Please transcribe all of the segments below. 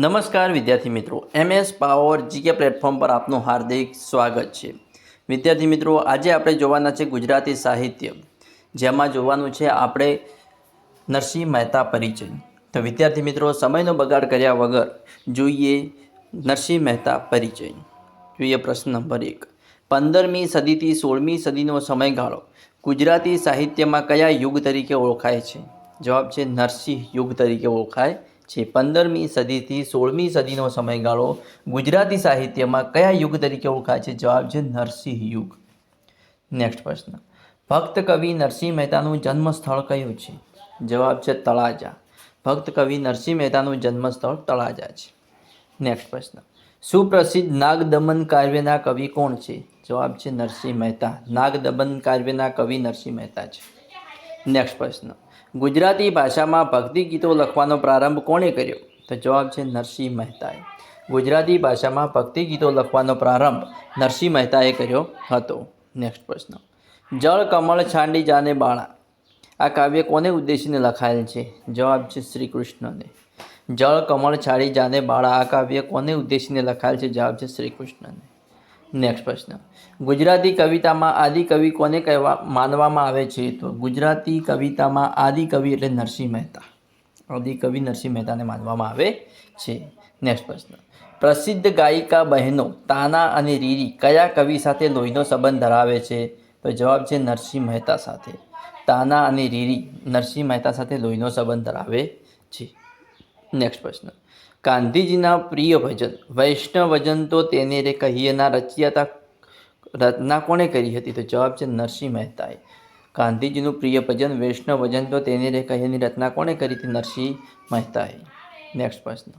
નમસ્કાર વિદ્યાર્થી મિત્રો, એમએસ પાવર જીકે પ્લેટફોર્મ પર આપનું હાર્દિક સ્વાગત છે. વિદ્યાર્થી મિત્રો, આજે આપણે જોવાના છે ગુજરાતી સાહિત્ય. જેમાં જોવાનું છે આપણે નરસિંહ મહેતા પરિચય. તો વિદ્યાર્થી મિત્રો, સમયનો બગાડ કર્યા વગર જોઈએ નરસિંહ મહેતા પરિચય. જોઈએ પ્રશ્ન નંબર એક. પંદરમી સદીથી સોળમી સદીનો સમયગાળો ગુજરાતી સાહિત્યમાં કયા યુગ તરીકે ઓળખાય છે? જવાબ છે નરસિંહ યુગ તરીકે ઓળખાય છે પંદરમી સદીથી સોળમી સદીનો સમયગાળો ગુજરાતી સાહિત્યમાં કયા યુગ તરીકે ઓળખાય છે? જવાબ છે નરસિંહ યુગ. નેક્સ્ટ પ્રશ્ન. ભક્ત કવિ નરસિંહ મહેતાનું જન્મસ્થળ કયું છે? જવાબ છે તળાજા. ભક્ત કવિ નરસિંહ મહેતાનું જન્મસ્થળ તળાજા છે. નેક્સ્ટ પ્રશ્ન. સુપ્રસિદ્ધ નાગદમન કાવ્યના કવિ કોણ છે? જવાબ છે નરસિંહ મહેતા. નાગદમન કાવ્યના કવિ નરસિંહ મહેતા છે. નેક્સ્ટ પ્રશ્ન. ગુજરાતી ભાષામાં ભક્તિ ગીતો લખવાનો પ્રારંભ કોણે કર્યો? તો જવાબ છે નરસિંહ મહેતાએ. ગુજરાતી ભાષામાં ભક્તિ ગીતો લખવાનો પ્રારંભ નરસિંહ મહેતાએ કર્યો હતો. નેક્સ્ટ પ્રશ્ન. જળ કમળ છાંડી જાને બાળા આ કાવ્ય કોને ઉદ્દેશીને લખાયેલ છે? જવાબ છે શ્રી કૃષ્ણને જળ કમળ છાડી જાને બાળા આ કાવ્ય કોને ઉદ્દેશીને લખાયેલ છે? જવાબ છે શ્રી કૃષ્ણને નેક્સ્ટ પ્રશ્ન. ગુજરાતી કવિતામાં આદિ કવિ કોને કહેવા, માનવામાં આવે છે? તો ગુજરાતી કવિતામાં આદિ કવિ એટલે નરસિંહ મહેતા. આદિ કવિ નરસિંહ મહેતાને માનવામાં આવે છે. નેક્સ્ટ પ્રશ્ન. પ્રસિદ્ધ ગાયિકા બહેનો તાના અને રીરી કયા કવિ સાથે લોહીનો સંબંધ ધરાવે છે? તો જવાબ છે નરસિંહ મહેતા સાથે. તાના અને રીરી નરસિંહ મહેતા સાથે લોહીનો સંબંધ ધરાવે છે. નેક્સ્ટ પ્રશ્ન. ગાંધીજીના પ્રિય ભજન. વૈષ્ણવ ભજન તો તેને રે કહીએના રચયતા રચના કોણે કરી હતી? તો જવાબ છે નરસિંહ મહેતાએ. ગાંધીજીનું પ્રિય ભજન, વૈષ્ણવ ભજન તો તેને રે કહીએની રચના કોણે કરી હતી? નરસિંહ મહેતાએ. નેક્સ્ટ પ્રશ્ન.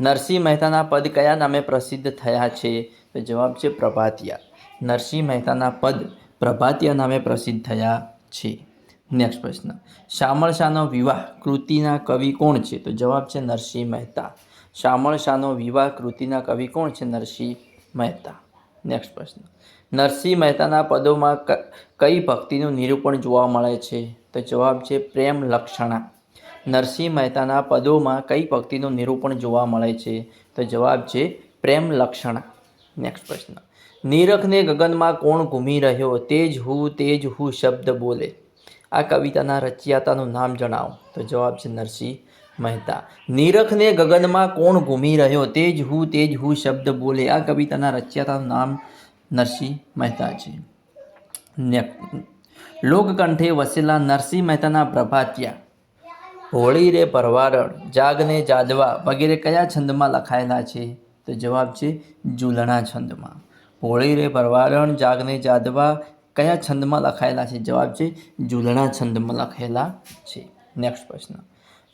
નરસિંહ મહેતાના પદ કયા નામે પ્રસિદ્ધ થયા છે? તો જવાબ છે પ્રભાતિયા. નરસિંહ મહેતાના પદ પ્રભાતિયા નામે પ્રસિદ્ધ થયા છે. નેક્સ્ટ પ્રશ્ન. શામળ શાહનો વિવાહ કૃતિના કવિ કોણ છે? તો જવાબ છે નરસિંહ મહેતા. શામળ શાહનો વિવાહ કૃતિના કવિ કોણ છે? નરસિંહ મહેતા. નેક્સ્ટ પ્રશ્ન. નરસિંહ મહેતાના પદોમાં કઈ ભક્તિનું નિરૂપણ જોવા મળે છે? તો જવાબ છે પ્રેમ લક્ષણા. નરસિંહ મહેતાના પદોમાં કઈ ભક્તિનું નિરૂપણ જોવા મળે છે? તો જવાબ છે પ્રેમ લક્ષણા. નેક્સ્ટ પ્રશ્ન. નીરખને ગગનમાં કોણ ઘૂમી રહ્યો? તેજ હું તેજ હું શબ્દ બોલે. આ કવિતાના રચયિતાનું નામ જણાવો. તો જવાબ છે નરસિંહ મહેતા. નિરખને ગગનમાં કોણ ઘૂમી રહ્યો? તેજ હું તેજ હું શબ્દ બોલે. આ કવિતાના રચયિતાનું નામ નરસિંહ મહેતા છે. લોકકંઠે વસેલા નરસિંહ મહેતાના પ્રભાત્યા હોળી રે પરવારણ, જાગને જાદવા વગેરે કયા છંદમાં લખાયેલા છે? તો જવાબ છે ઝૂલણા છંદમાં. હોળી રે પરવારણ, જાગને જાદવા કયા છંદમાં લખાયેલા છે? જવાબ છે ઝૂલણા છંદમાં લખેલા છે. નેક્સ્ટ પ્રશ્ન.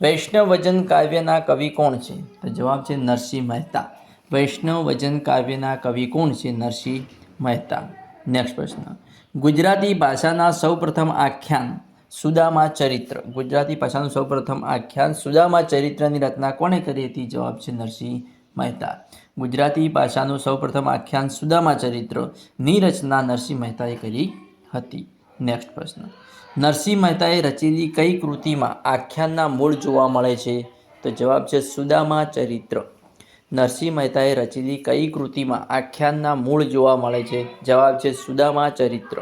વૈષ્ણવ વજન કાવ્યના કવિ કોણ છે? તો જવાબ છે નરસિંહ મહેતા. વૈષ્ણવ વજન કાવ્યના કવિ કોણ છે? નરસિંહ મહેતા. નેક્સ્ટ પ્રશ્ન. ગુજરાતી ભાષાના સૌપ્રથમ આખ્યાન સુદામા ચરિત્ર. ગુજરાતી ભાષાનું સૌપ્રથમ આખ્યાન સુદામા ચરિત્રની રચના કોણે કરી હતી? જવાબ છે નરસિંહ મહેતા. ગુજરાતી ભાષાનું સૌપ્રથમ આખ્યાન સુદામા ચરિત્રની રચના નરસિંહ મહેતાએ કરી હતી. નેક્સ્ટ પ્રશ્ન. નરસિંહ મહેતાએ રચેલી કઈ કૃતિમાં આખ્યાનના મૂળ જોવા મળે છે? તો જવાબ છે સુદામા ચરિત્ર. નરસિંહ મહેતાએ રચેલી કઈ કૃતિમાં આખ્યાનના મૂળ જોવા મળે છે? જવાબ છે સુદામા ચરિત્ર.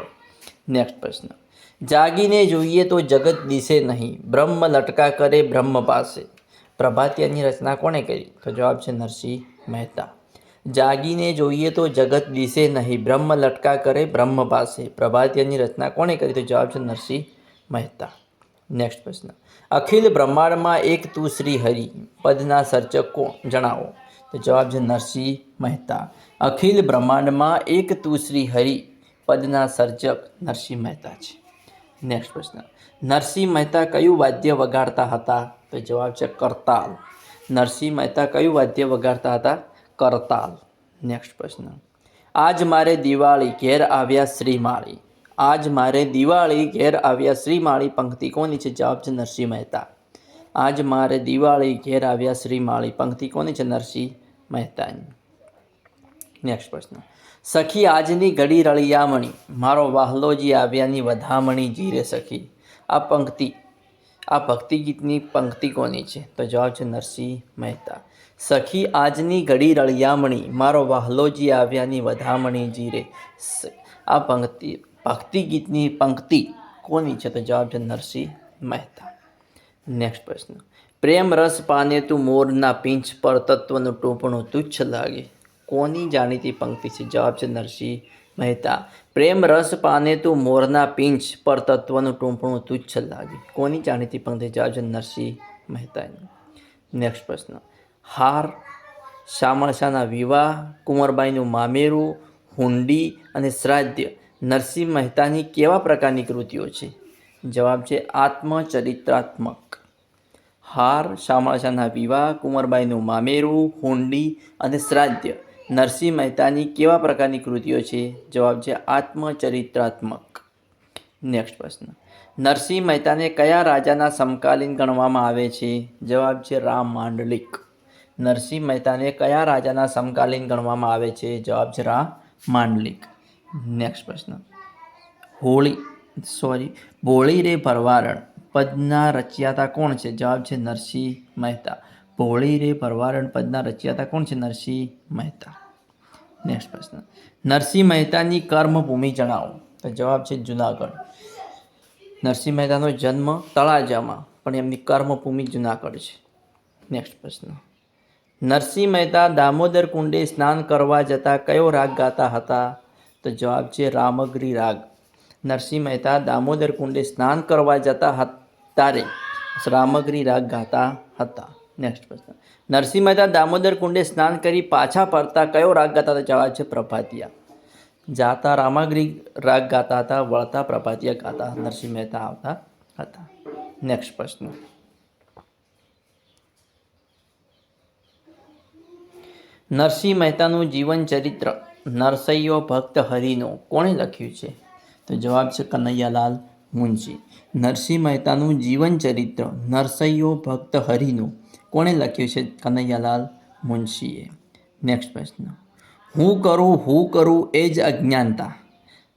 નેક્સ્ટ પ્રશ્ન. જાગીને જોઈએ તો જગત દિશે નહીં, બ્રહ્મ લટકા કરે બ્રહ્મ પાસે. પ્રભાતિયાની રચના કોણે કરી? તો જવાબ છે નરસિંહ મહેતા. જાગીને જોઈએ તો જગત દિશે નહીં. બ્રહ્મ લટકા કરે બ્રહ્મ પાસે. પ્રભાતિયાની રચના કોણે કરી તો જવાબ છે નરસિંહ મહેતા. નેક્સ્ટ પ્રશ્ન. અખિલ બ્રહ્માંડમાં એક તું શ્રી હરિ. પદના સર્જક કોણ જણાવો. તો જવાબ છે નરસિંહ મહેતા. અખિલ બ્રહ્માંડમાં એક તું શ્રી હરિ. પદના સર્જક નરસિંહ મહેતા છે. નેક્સ્ટ પ્રશ્ન. નરસિંહ મહેતા કયું વાદ્ય વગાડતા હતા? તો જવાબ છે કરતાલ. નરસિંહ મહેતા કયું વાદ્ય વગાડતા હતા? કરતાલ. નેક્સ્ટ પ્રશ્ન. આજ મારે દિવાળી ઘેર આવ્યા શ્રીમાળી. આજ મારે દિવાળી ઘેર આવ્યા શ્રીમાળી. પંક્તિ કોની છે? જવાબ છે નરસિંહ મહેતા. આજ મારે દિવાળી ઘેર આવ્યા શ્રીમાળી. પંક્તિ કોની છે? નરસિંહ મહેતાની. નેક્સ્ટ પ્રશ્ન. સખી આજની ઘડી રળિયામણી. મારો વાહલોજી આવ્યાની વધામણી જીરે સખી. આ પંક્તિ આ ભક્તિ ગીતની પંક્તિ કોની છે? તો જવાબ છે નરસિંહ મહેતા. સખી, આજની ઘડી રળિયામણી, મારો વહલોજી આવ્યાની વધામણી જીરે આ પંક્તિ ભક્તિ ગીતની પંક્તિ કોની છે? તો જવાબ છે નરસિંહ મહેતા. નેક્સ્ટ પ્રશ્ન. પ્રેમ રસ પાને તું મોરના પીંછ પર તત્વનું ટોપણું તુચ્છ લાગે. કોની જાણીતી પંક્તિ છે? જવાબ છે નરસિંહ મહેતા, પ્રેમ રસ પાને તું મોરના પિંચ પર તત્વનું ટૂંપણું તુચ્છ લાગે. કોની જાણીતી પંક્તિ જવાબ નરસિંહ મહેતાની? નેક્સ્ટ પ્રશ્ન. હાર, શામળશાના વિવાહ, કુંવરબાઈનું મામેરું, હુંડી અને શ્રાદ્ધ નરસિંહ મહેતાની કેવા પ્રકારની કૃતિઓ છે? જવાબ છે આત્મચરિત્રાત્મક. હાર, શામળશાના વિવાહ, કુંવરબાઈનું મામેરું, હુંડી અને શ્રાદ્ધ નરસિંહ મહેતાની કેવા પ્રકારની કૃતિઓ છે? જવાબ છે, આત્મચરિત્રાત્મક. નેક્સ્ટ પ્રશ્ન. નરસિંહ મહેતાને કયા રાજાના સમકાલીન ગણવામાં આવે છે? જવાબ છે, રામ માંડલિક. નરસિંહ મહેતાને કયા રાજાના સમકાલીન ગણવામાં આવે છે? જવાબ છે, રામ માંડલિક. નેક્સ્ટ પ્રશ્ન. હોળી સોરી બોળી રે ભરવારણ. પદના રચયાતા કોણ છે? જવાબ છે, નરસિંહ મહેતા. ભોળી રે ભરવારણ પદના રચયાતા કોણ છે? નરસિંહ મહેતા. નેક્સ્ટ પ્રશ્ન. નરસિંહ મહેતાની કર્મભૂમિ જણાવો. તો જવાબ છે જુનાગઢ. નરસિંહ મહેતાનો જન્મ તળાજામાં, પણ એમની કર્મભૂમિ જુનાગઢ છે. નેક્સ્ટ પ્રશ્ન. નરસિંહ મહેતા દામોદર કુંડે સ્નાન કરવા જતા કયો રાગ ગાતા હતા? તો જવાબ છે રામગરી રાગ. નરસિંહ મહેતા દામોદર કુંડે સ્નાન કરવા જતા તારે રામગરી રાગ ગાતા હતા. નેક્સ્ટ પ્રશ્ન. નરસિંહ મહેતા દામોદર કુંડે સ્નાન કરી પાછા ફરતા કયો રાગ ગાતા હતા? જવાબ છે પ્રભાતિયા. જાતા રામાગરી રાગ ગાતા હતા, વળતા પ્રભાતિયા ગાતા નરસિંહ મહેતા આવતા હતા. નેક્સ્ટ પ્રશ્ન. નરસિંહ મહેતાનું જીવન ચરિત્ર, નરસૈયો ભક્ત હરિનો, કોણે લખ્યું છે? તો જવાબ છે કનૈયાલાલ મુનશી. નરસિંહ મહેતાનું જીવન ચરિત્ર, નરસૈયો ભક્ત હરિનું કોણે લખ્યું છે કનૈયાલાલ મુનશીએ? નેક્સ્ટ પ્રશ્ન. હું કરું હું કરું એ જ અજ્ઞાનતા.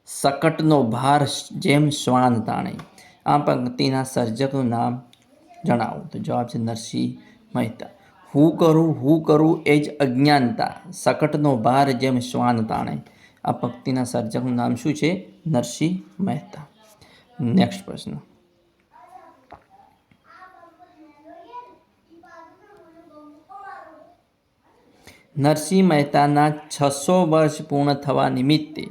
સકટનો ભાર જેમ શ્વાન તાણે. આ પંક્તિના સર્જકનું નામ જણાવો. તો જવાબ છે નરસિંહ મહેતા. હું કરું હું કરું એ જ અજ્ઞાનતા. સકટનો ભાર જેમ શ્વાન તાણે. આ પંક્તિના સર્જકનું નામ શું છે? નરસિંહ મહેતા. નેક્સ્ટ પ્રશ્ન. નરસિંહ મહેતાના છસો વર્ષ પૂર્ણ થવા નિમિત્તે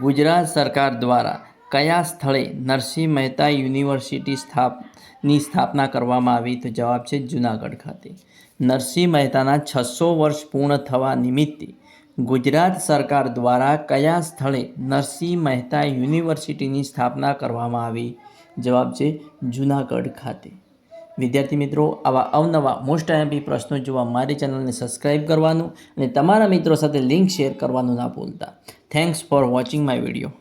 ગુજરાત સરકાર દ્વારા કયા સ્થળે નરસિંહ મહેતા યુનિવર્સિટી સ્થાપની સ્થાપના કરવામાં આવી? તો જવાબ છે જુનાગઢ ખાતે. નરસિંહ મહેતાના છસો વર્ષ પૂર્ણ થવા નિમિત્તે ગુજરાત સરકાર દ્વારા કયા સ્થળે નરસિંહ મહેતા યુનિવર્સિટીની સ્થાપના કરવામાં આવી? જવાબ છે જુનાગઢ ખાતે. વિદ્યાર્થી મિત્રો, આવા અવનવા મોસ્ટ આઈએમપી પ્રશ્નો જોવા મારી ચેનલને સબસ્ક્રાઇબ કરવાનું અને તમારા મિત્રો સાથે લિંક શેર કરવાનું ના ભૂલતા. Thanks for watching my video